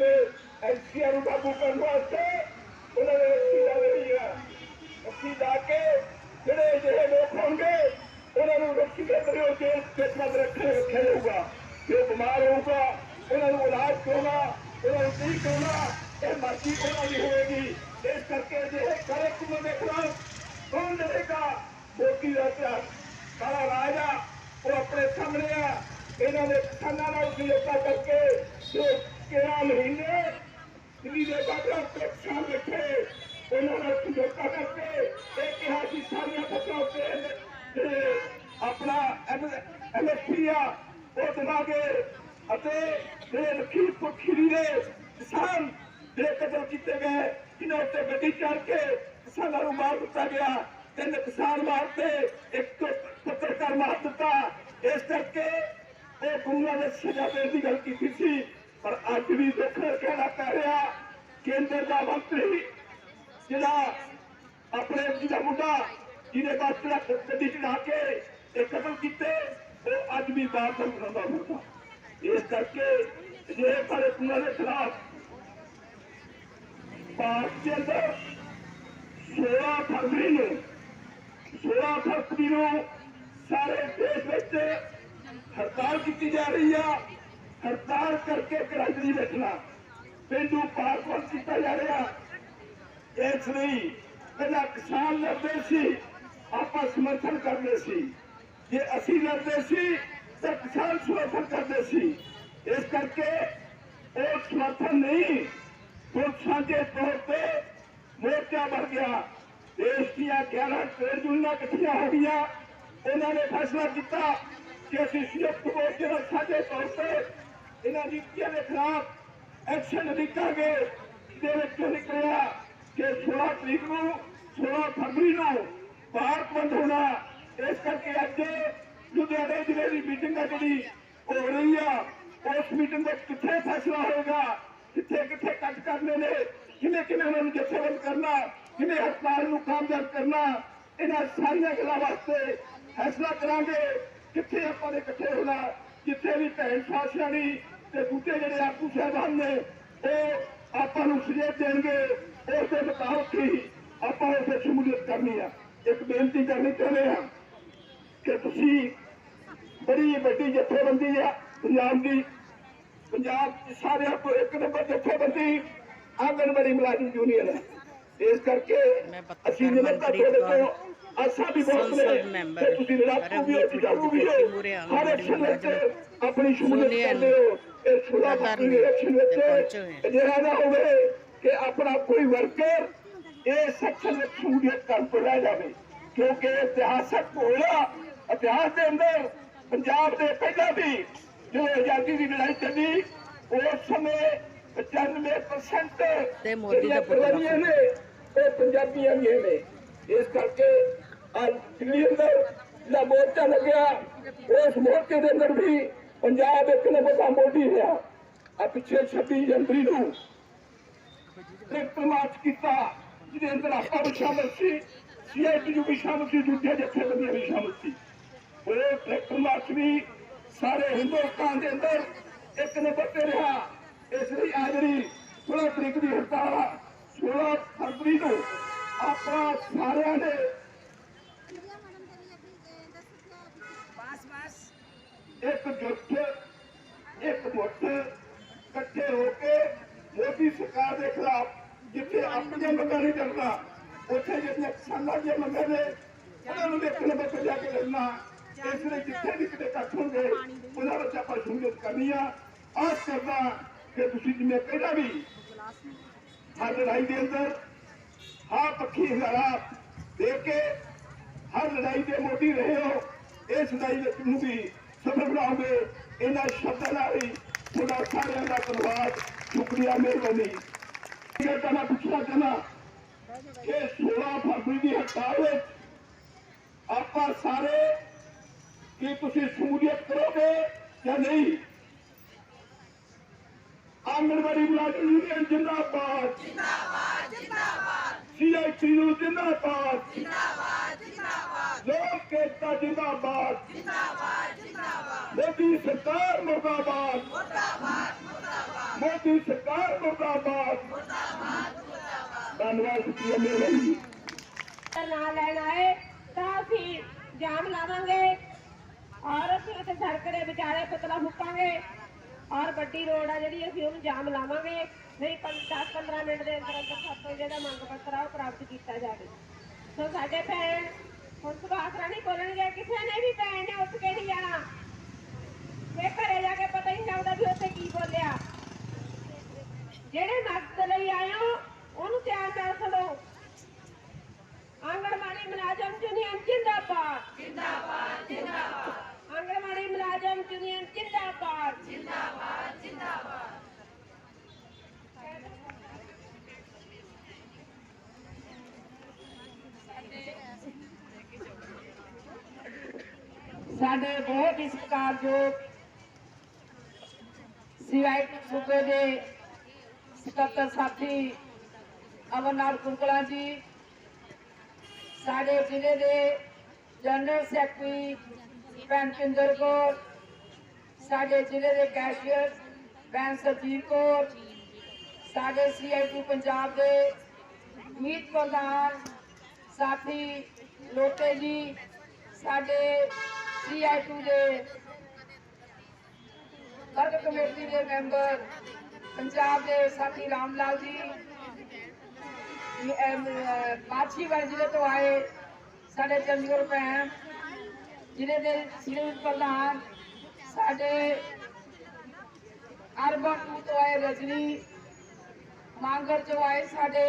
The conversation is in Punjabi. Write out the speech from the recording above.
ਨੂੰ ਕਾਬੂ ਕਰਨ ਵਾਸਤੇ ਉਹਨਾਂ ਨੇ ਰੱਖੀ ਲਾ ਦੇਣੀ ਹੈ ਰੱਖੀ ਲਾ ਕੇ ਜਿਹੜੇ ਜਿਹੜੇ ਲੋਕ ਹੋਣਗੇ, ਉਹਨਾਂ ਨੂੰ ਰੱਖੀ ਦੇ ਅੰਦਰ ਜੇਲ੍ਹ ਦੇ ਅੰਦਰ ਰੱਖੇ ਰੱਖਿਆ ਜਾਊਗਾ। ਜੋ ਬਿਮਾਰ ਹੋਊਗਾ, ਉਹਨਾਂ ਨੂੰ ਇਲਾਜ ਕਰਾਉਣਾ, ਉਹਨਾਂ ਨੂੰ ਠੀਕ ਕਰਾਉਣਾ, ਇਹ ਮਰਜ਼ੀ ਉਹਨਾਂ ਦੀ ਹੋਏਗੀ। ਇਸ ਕਰਕੇ ਜੇ ਇਹ ਕਰੇ ਕੁਮ ਦੇਖਣਾ ਕੌਣ ਲੜੇਗਾ? ਮੋਦੀ ਦਾ ਇਤਿਹਾਸ ਸਾਰਾ ਆ, ਉਹ ਆਪਣੇ ਸਾਹਮਣੇ ਆ। ਇਹਨਾਂ ਦੇ ਕਿਸਾਨਾਂ ਨਾਲ ਸਮਝੌਤਾ ਕਰਕੇ ਜੋ ਕਿਹਾ ਮਹੀਨੇ ਦਿੱਲੀ ਦੇ ਬਾਰਡਰ ਤੇ ਕਿਸਾਨ ਬੈਠੇ ਉਹਨਾਂ ਨਾਲ ਸਮਝੌਤਾ ਕਰਕੇ ਇਹ ਕਿਹਾ ਸੀ ਸਾਰੀਆਂ ਫਸਲਾਂ ਉੱਤੇ ਜਿਹੜੇ ਆਪਣਾ ਐਮਐਸਪੀ ਆ ਉਹ ਦੇਵਾਂਗੇ ਅਤੇ ਜਿਹੜੇ ਲਖੀਮਪੁਰ ਖੀਰੀ ਦੇ ਕਿਸਾਨ ਜਿਹੜੇ ਕਤਲ ਕੀਤੇ ਗਏ ਜਿਨ੍ਹਾਂ ਉੱਤੇ ਗੱਡੀ ਚੜ ਕੇ ਕਿਸਾਨਾਂ ਨੂੰ ਤਿੰਨ ਕਿਸਾਨ ਮਾਰਤੇ ਇੱਕ ਪੱਤਰਕਾਰ ਮਾਰ ਦਿੱਤਾ ਇਸ ਕਰਕੇ ਇਹ ਗੁਰੂਆਂ ਨੇ ਸਜ਼ਾ ਦੇਣ ਦੀ ਗੱਲ ਕੀਤੀ ਸੀ ਪਰ ਅੱਜ ਵੀ ਦੁੱਖ ਕਹਿਣਾ ਪੈ ਰਿਹਾ ਕੇਂਦਰ ਦਾ ਮੰਤਰੀ ਜਿਹੜਾ ਆਪਣੇ ਜਿਹਦਾ ਮੁੰਡਾ ਜਿਹਦੇ ਬਾਅਦ ਗੱਡੀ ਚੜਾ ਕੇ ਇਹ ਕਤਲ ਕੀਤੇ ਉਹ ਅੱਜ ਵੀ ਬਾਹਰ ਦਾ ਰਹਿੰਦਾ ਇਸ ਕਰਕੇ ਜੇ ਸਾਰੇ ਦੇ ਖਿਲਾਫ ਭਾਰਤ ਦੇ ਅੰਦਰ 16 ਫਰਵਰੀ ਨੂੰ 16 ਫਰਵਰੀ ਨੂੰ ਸਾਰੇ ਦੇਸ਼ ਵਿੱਚ ਹੜਤਾਲ ਕੀਤੀ ਜਾ ਰਹੀ ਆ। ਹੜਤਾਲ ਕਰਕੇ ਕਰੰਟ ਬੈਠਣਾ ਪਿੰਡੂ ਪਾਕ ਕੀਤਾ ਜਾ ਰਿਹਾ। ਇਸ ਲਈ ਪਹਿਲਾਂ ਕਿਸਾਨ ਲੜਦੇ ਸੀ, ਆਪਾਂ ਸਮਰਥਨ ਕਰਦੇ ਸੀ। ਜੇ ਅਸੀਂ ਲੜਦੇ ਸੀ, ਤਾਂ ਕਿਸਾਨ ਸਮਰਥਨ ਕਰਦੇ ਸੀ। ਇਸ ਕਰਕੇ ਉਹ ਸਮਰਥਨ ਨਹੀਂ ਹੁਣ ਸਾਂਝੇ ਤੌਰ ਤੇ ਮੋਰਚਾ ਬਣ ਗਿਆ ਦੇਸ਼ ਦੀਆਂ 11 ਟ੍ਰੇਡ ਯੂਨੀਅਨਾਂ ਇਕੱਠੀਆਂ ਹੋ ਗਈਆਂ ਉਹਨਾਂ ਨੇ ਫੈਸਲਾ ਕੀਤਾ ਕਿ ਅਸੀਂ ਸੰਯੁਕਤ ਮੋਰਚੇ ਨਾਲ ਸਾਂਝੇ ਤੌਰ ਤੇ ਇਹਨਾਂ ਨੀਤੀਆਂ ਦੇ ਖਿਲਾਫ ਐਕਸ਼ਨ ਲਿਖਾਂਗੇ ਜਿਹਦੇ ਵਿੱਚੋਂ ਨਿਕਲਿਆ ਕਿ 16 ਤਰੀਕ ਨੂੰ 16 ਫਰਵਰੀ ਨੂੰ ਭਾਰਤ ਬੰਦ ਹੋਣਾ ਇਸ ਕਰਕੇ ਅੱਜ ਲੁਧਿਆਣੇ ਜ਼ਿਲ੍ਹੇ ਦੀ ਮੀਟਿੰਗ ਆ ਜਿਹੜੀ ਹੋ ਰਹੀ ਆ ਉਸ ਮੀਟਿੰਗ ਵਿੱਚ ਕਿੱਥੇ ਫੈਸਲਾ ਹੋਏਗਾ? ਕਿੱਥੇ ਕਿੱਥੇ ਕੱਟ ਕਰਨੇ ਨੇ? ਕਿਵੇਂ ਕਿਵੇਂ ਉਹਨਾਂ ਨੂੰ ਜਥੇਬੰਦ ਕਰਨਾ? ਕਿਵੇਂ ਹੜਤਾਲ ਨੂੰ ਕਾਮਯਾਬ ਕਰਨਾ? ਇਹਨਾਂ ਸਾਰੀਆਂ ਗੱਲਾਂ ਵਾਸਤੇ ਫੈਸਲਾ ਕਰਾਂਗੇ। ਕਿੱਥੇ ਆਪਾਂ ਨੇ ਇਕੱਠੇ ਹੋਣਾ? ਜਿੱਥੇ ਵੀ ਭੈਣ ਸਾਸ਼ਾਣੀ ਤੇ ਦੂਜੇ ਜਿਹੜੇ ਆਗੂ ਸਾਹਿਬਾਨ ਨੇ, ਉਹ ਆਪਾਂ ਨੂੰ ਸੁਝਾਅ ਦੇਣਗੇ। ਉਸ ਦੇ ਮੁਤਾਬਕ ਹੀ ਆਪਾਂ ਉਸੇ ਸ਼ਮੂਲੀਅਤ ਕਰਨੀ ਆ। ਇੱਕ ਬੇਨਤੀ ਕਰਨੀ ਚਾਹੁੰਦੇ ਆ ਕਿ ਤੁਸੀਂ ਬੜੀ ਵੱਡੀ ਜਥੇਬੰਦੀ ਆ ਪੰਜਾਬ ਦੀ ਪੰਜਾਬ ਚ ਸਾਰਿਆਂ ਤੋਂ ਇੱਕ ਨੰਬਰ ਜਥੇਬੰਦੀ ਆਂਗਣਵਾੜੀ ਮੁਲਾਜ਼ਮ ਯੂਨੀਅਨ ਹੈ ਇਸ ਕਰਕੇ ਮੈਂ ਪੱਤਰਕਾਰ ਅਸੀਂ ਨਿਮਰਤਾ ਮਨਪ੍ਰੀਤ ਤੁਹਾਡੇ ਕੌਰ, ਤੋਂ ਆਸਾਂ ਵੀ ਬਹੁਤ ਸੰਸਦ ਨੇ ਮੈਂਬਰ, ਤੇ ਤੁਸੀਂ ਲੜਾਕੂ ਵੀ ਹੋ ਰਵਨੀਤ ਜਾਗੂ ਵੀ ਬਿੱਟੂ ਮੂਹਰੇ ਹੋ ਆਂਗਣਵਾੜੀ ਹਰ ਐਕਸ਼ਨ ਵਿੱਚ ਮੁਲਾਜ਼ਮ ਆਪਣੀ ਸ਼ਮੂਲੀਅਤ ਯੂਨੀਅਨ ਕਰਦੇ ਹੋ ਇਹ ਸੁਲਾ ਲਗਾਤਾਰ ਆਪਣੀ ਇਲੈਕਸ਼ਨ ਵਿੱਚ ਤੇ ਪਹੁੰਚੇ ਹੋਏ ਆ। ਅਜਿਹਾ ਨਾ ਹੋਵੇ ਕਿ ਆਪਣਾ ਕੋਈ ਵਰਕਰ ਇਹ ਸੈਕਸ਼ਨ ਵਿੱਚ ਸ਼ਮੂਲੀਅਤ ਕਰਨ ਤੋਂ ਰਹਿ ਜਾਵੇ ਕਿਉਂਕਿ ਇਹ ਇਤਿਹਾਸਕ ਹੋਇਆ ਇਤਿਹਾਸ ਦੇ ਅੰਦਰ ਪੰਜਾਬ ਦੇ ਪਹਿਲਾਂ ਵੀ ਜਦੋਂ ਆਜ਼ਾਦੀ ਦੀ ਲੜਾਈ ਚੱਲੀ। ਉਸ ਸਮੇਂ 95% ਤੇ ਮੋਦੀ ਦਾ ਕੁਰਬਾਨੀਆਂ ਨੇ ਉਹ ਪੰਜਾਬੀਆਂ ਦੀਆਂ ਨੇ। ਇਸ ਕਰਕੇ ਅੱਜ ਦਿੱਲੀ ਅੰਦਰ ਜਿਹੜਾ ਮੋਰਚਾ ਲੱਗਿਆ ਉਸ ਮੋਰਚੇ ਦੇ ਅੰਦਰ ਵੀ ਪੰਜਾਬ ਇੱਕ ਨੰਬਰ ਦਾ ਮੋਢੀ ਰਿਹਾ ਆ ਪਿੱਛੇ 26 ਜਨਵਰੀ ਨੂੰ ਇੱਕ ਮਾਰਚ ਕੀਤਾ ਜਿਹਦੇ ਅੰਦਰ ਆਪਾਂ ਵੀ ਸ਼ਾਮਲ ਸੀ। ਸੀਆਈਟੀਯੂ ਵੀ ਸ਼ਾਮਲ ਸੀ ਦੂਜੇ ਜਥੇਬੰਦੀਆਂ ਵੀ ਸ਼ਾਮਲ ਸੀ। ਉਹ ਟਰੈਕਟਰ ਮਾਰਚ ਵੀ ਸਾਰੇ ਹਿੰਦੁਸਤਾਨ ਦੇ ਅੰਦਰ ਇੱਕ ਨੰਬਰ ਤੇ ਰਿਹਾ। ਇਸ ਲਈ ਅੱਜ ਦੀ 16 ਤਰੀਕ ਦੀ ਹੜਤਾਲ 16 ਫਰਵਰੀ ਨੂੰ ਆਪਾਂ ਸਾਰਿਆਂ ਨੇ ਇੱਕ ਜੁੱਟ ਇੱਕ ਮੁੱਠ ਇਕੱਠੇ ਹੋ ਕੇ ਮੋਦੀ ਸਰਕਾਰ ਦੇ ਖਿਲਾਫ ਜਿੱਥੇ ਆਪਣੀਆਂ ਮੰਗਾਂ ਨਹੀਂ ਕਰਦਾ ਉੱਥੇ ਜਿਹੜੀਆਂ ਕਿਸਾਨਾਂ ਦੀਆਂ ਮੰਗਾਂ ਨੇ ਉਹਨਾਂ ਨੂੰ ਇੱਕ ਨੰਬਰ ਤੇ ਜਾ ਕੇ ਲੜਨਾ ਇਸ ਲਈ ਜਿੱਥੇ ਵੀ ਕਿਤੇ ਇਕੱਠ ਉਹਨਾਂ ਵਿੱਚ ਆਪਾਂ ਸ਼ਮੂਲੀਅਤ ਕਰਨੀ ਆ। ਆਸ ਕਰਦਾ ਕਿ ਤੁਸੀਂ ਜਿਵੇਂ ਪਹਿਲਾਂ ਵੀ ਹਰ ਲੜਾਈ ਦੇ ਅੰਦਰ ਹਾਂ ਪੱਖੀ ਹਾਲਾਤ ਦੇ ਕੇ ਹਰ ਲੜਾਈ ਦੇ ਮੋਢੀ ਰਹੇ ਹੋ, ਇਸ ਲੜਾਈ ਵਿੱਚ ਨੂੰ ਵੀ ਸਫਲ ਬਣਾਓਗੇ। ਇਹਨਾਂ ਸ਼ਬਦਾਂ ਨਾਲ ਹੀ ਤੁਹਾਡਾ ਸਾਰਿਆਂ ਦਾ ਧੰਨਵਾਦ। ਸ਼ੁਕਰੀਆ ਮਿਹਰਬਾਨੀ। ਇਹ ਤਾਂ ਮੈਂ ਪੁੱਛਣਾ ਚਾਹਨਾ ਕਿ 16 ਫਰਵਰੀ ਦੀ ਹੜਤਾਲ ਵਿੱਚ ਆਪਾਂ ਸਾਰੇ कि तुम शमूलियत करोगे या नहीं? आंगनबाड़ी मुलाजम यूनियन जिंदाबाद। सी यू जिंदाबाद। लोक एकता जिंदाबाद। मोदी सरकार मुर्दाबाद। मोदी सरकार मुर्दाबाद। धन्यवाद शुक्रिया मेरे नाम लैन आए तो अभी जाम लावे ਔਰ ਅਸੀਂ ਉੱਥੇ ਸੜਕ ਦੇ ਵਿਚਾਲੇ ਪੁਤਲਾ ਫੁੱਕਾਂਗੇ। ਔਰ ਵੱਡੀ ਰੋਡ ਆ ਜਿਹੜੀ, ਅਸੀਂ ਉਹਨੂੰ ਜਾਮ ਲਾਵਾਂਗੇ। ਨਹੀਂ 10 15 ਮਿੰਟ ਦੇ ਅੰਦਰ ਅੰਦਰ ਸਾਤੋਂ ਜਿਹੜਾ ਮੰਗ ਪੱਤਰ ਆ, ਉਹ ਪ੍ਰਾਪਤ ਕੀਤਾ ਜਾਵੇ। ਸੋ ਸਾਡੇ ਭੈਣ ਹੁਣ ਸੁਭਾਸ਼ ਰਾਣੀ ਬੋਲਣਗੇ, ਕਿਸੇ ਨੇ ਵੀ ਭੈਣ ਨੇ ਉੱਠ ਕੇ ਨਹੀਂ ਜਾਣਾ। ਤੇ ਘਰੇ ਜਾ ਕੇ ਪਤਾ ਹੀ ਨਹੀਂ ਲੱਗਦਾ ਵੀ ਉੱਥੇ ਕੀ ਬੋਲਿਆ। ਜਿਹੜੇ ਮਕਸਦ ਲਈ ਆਏ ਹੋ, ਉਹਨੂੰ ਧਿਆਨ ਨਾਲ ਸੁਣੋ। ਆਂਗਣਵਾੜੀ ਮੁਲਾਜ਼ਮ ਯੂਨੀਅਨ ਜਿੰਦਾਬਾਦ। ਜਿੰਦਾਬਾਦ ਜਿੰਦਾਬਾਦ। ਆਂਗਣਵਾੜੀ ਮੁਲਾਜ਼ਮ ਯੂਨੀਅਨ ਜਿੰਦਾਬਾਦ ਜਿੰਦਾਬਾਦ ਜਿੰਦਾਬਾਦ ਸਾਡੇ ਬਹੁਤ ਹੀ ਸਤਿਕਾਰਯੋਗ ਸਿਵਾਈ ਸੂਬੇ ਦੇ ਸਕੱਤਰ ਸਾਥੀ ਅਮਰਨਾਥ ਕੁੰਕਲਾ ਜੀ ਸਾਡੇ ਜ਼ਿਲ੍ਹੇ ਦੇ ਜਨਰਲ ਸੈਕਟਰੀ ਭੈਣ ਪਿੰਦਰ ਕੌਰ ਸਾਡੇ ਜ਼ਿਲ੍ਹੇ ਦੇ ਕੈਸ਼ੀਅਰ ਭੈਣ ਸਰਜੀਤ ਕੌਰ ਸਾਡੇ ਸੀਆਈਟੀ ਪੰਜਾਬ ਦੇ ਮੀਤ ਪ੍ਰਧਾਨ ਸਾਥੀ ਲੋਟੇ ਜੀ ਸਾਡੇ ਸੀਆਈਟੀ ਦੇ ਵਰਗ ਕਮੇਟੀ ਦੇ ਮੈਂਬਰ ਪੰਜਾਬ ਦੇ ਸਾਥੀ ਰਾਮ ਲਾਲ ਜੀ ਮਾਛੀਵਾੜੇ ਜ਼ਿਲ੍ਹੇ ਤੋਂ ਆਏ ਸਾਡੇ ਚੰਡੀਗੜ੍ਹ ਭੈਣ ਜ਼ਿਲ੍ਹੇ ਦੇ ਸਿਰੇ ਪ੍ਰਧਾਨ ਸਾਡੇ ਅਰਬਨ ਤੋਂ ਆਏ ਰਜਨੀ ਮਾਂਗਰ ਤੋਂ ਆਏ ਸਾਡੇ